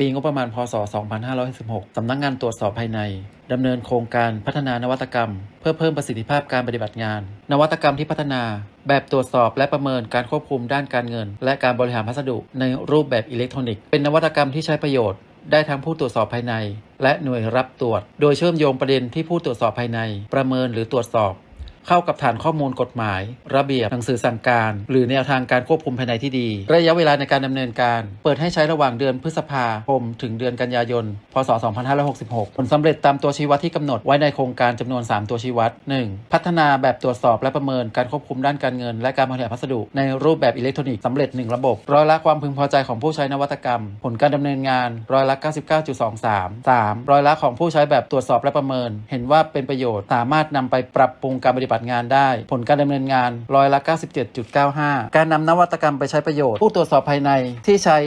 ปีงบประมาณพศ 2516 สำนักงานตรวจสอบภายใน ดำเนินโครงการพัฒนานวัตกรรม เพื่อเพิ่มประสิทธิภาพการปฏิบัติงาน นวัตกรรมที่พัฒนา แบบตรวจสอบและประเมินการควบคุมด้านการเงิน และการบริหารพัสดุในรูปแบบอิเล็กทรอนิกส์ เป็นนวัตกรรมที่ใช้ประโยชน์ได้ทั้งผู้ตรวจสอบภายใน และหน่วยรับตรวจ โดยเชื่อมโยงประเด็นที่ผู้ตรวจสอบภายใน ประเมินหรือตรวจสอบ เข้ากับฐานข้อมูลกฎหมาย ระเบียบหนังสือสั่งการ หรือแนวทางการควบคุมภายในที่ดี ระยะเวลาในการดำเนินการ เปิดให้ใช้ระหว่างเดือนพฤษภาคมถึงเดือนกันยายน พศ 2566 ผลสำเร็จตามตัวชี้วัดที่กำหนดไว้ในโครงการจำนวน 3 ตัวชี้วัด 1. พัฒนาแบบตรวจสอบและประเมินการควบคุมด้านการเงิน และการบริหารพัสดุในรูปแบบอิเล็กทรอนิกส์สำเร็จ 1 ระบบร้อยละความพึงพอใจของผู้ใช้นวัตกรรม ผลการดำเนินงานร้อยละ 99.23 3. ร้อยละของผู้ใช้แบบตรวจสอบและประเมิน เห็นว่าเป็นประโยชน์สามารถนำไปปรับปรุงการปฏิบัติงานได้ ผลการดำเนินงานร้อยละ 97.95 การนำนวัตกรรมไปใช้ประโยชน์ ผู้ตรวจสอบภายในที่ใช้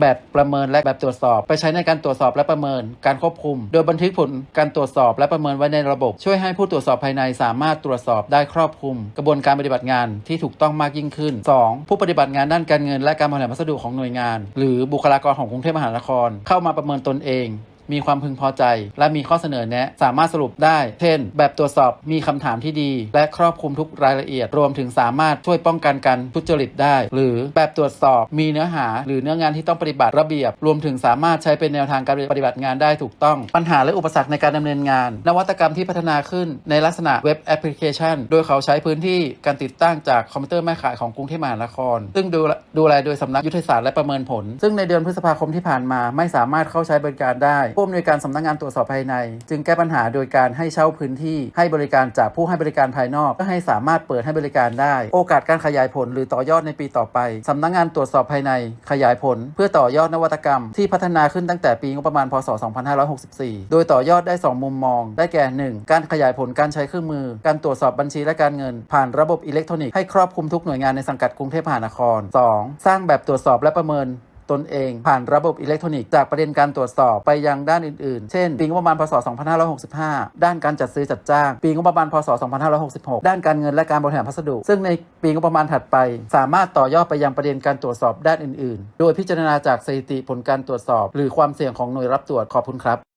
แบบประเมินและแบบตรวจสอบ ไปใช้ในการตรวจสอบและประเมิน การควบคุม โดยบันทึกผลการตรวจสอบและประเมินไว้ในระบบ ช่วยให้ผู้ตรวจสอบภายในสามารถตรวจสอบได้ครอบคลุม กระบวนการปฏิบัติงานที่ถูกต้องมากยิ่งขึ้น 2. ผู้ปฏิบัติงานด้านการเงินและการบริหารพัสดุของหน่วยงาน หรือบุคลากรของกรุงเทพมหานคร เข้ามาประเมินตนเอง มีความพึงพอใจ และมีข้อเสนอแนะ สามารถสรุปได้ เช่น แบบตรวจสอบมีคำถามที่ดี และครอบคลุมทุกรายละเอียด รวมถึงสามารถช่วยป้องกันการทุจริตได้ หรือแบบตรวจสอบมีเนื้อหา หรือเนื้องานที่ต้องปฏิบัติระเบียบ รวมถึงสามารถใช้เป็นแนวทางการปฏิบัติงานได้ถูกต้อง ปัญหาและอุปสรรคในการดำเนินงาน นวัตกรรมที่พัฒนาขึ้นในลักษณะเว็บแอปพลิเคชัน โดยเขาใช้พื้นที่การติดตั้งจากคอมพิวเตอร์แม่ขายของกรุงเทพมหานคร ซึ่งดูดูแลโดยสำนักยุทธศาสตร์และประเมินผล ซึ่งในเดือนพฤษภาคมที่ผ่านมาไม่สามารถเข้าใช้บริการได้ผู้อำนวยการสำนักงานตรวจสอบภายใน จึงแก้ปัญหาโดยการให้เช่าพื้นที่ให้บริการจากผู้ให้บริการภายนอกเพื่อให้สามารถเปิดให้บริการได้ โอกาสการขยายผลหรือต่อยอดในปีต่อไปสำนักงานตรวจสอบภายใน ขยายผล เพื่อต่อยอดนวัตกรรม ที่พัฒนาขึ้นตั้งแต่ปีงบประมาณพศ 2564 โดยต่อยอดได้ 2 มุมมอง ได้แก่ 1. การขยายผลการใช้เครื่องมือ การตรวจสอบบัญชีและการเงิน ผ่านระบบอิเล็กทรอนิกส์ให้ครอบคลุมทุกหน่วยงานในสังกัดกรุงเทพมหานคร 2. สร้างแบบตรวจสอบและประเมิน ตนเอง ผ่านระบบอิเล็กทรอนิกส์จากประเด็นการตรวจสอบไปยังด้านอื่นๆ เช่น ปีงบประมาณพศ 2565 ด้านการจัดซื้อจัดจ้าง ปีงบประมาณพศ 2566 ด้านการเงินและการบริหารพัสดุ ซึ่งในปีงบประมาณถัดไป สามารถต่อยอดไปยังประเด็นการตรวจสอบด้านอื่นๆ โดยพิจารณาจากสถิติผลการตรวจสอบ หรือความเสี่ยงของหน่วยรับตรวจขอบคุณครับ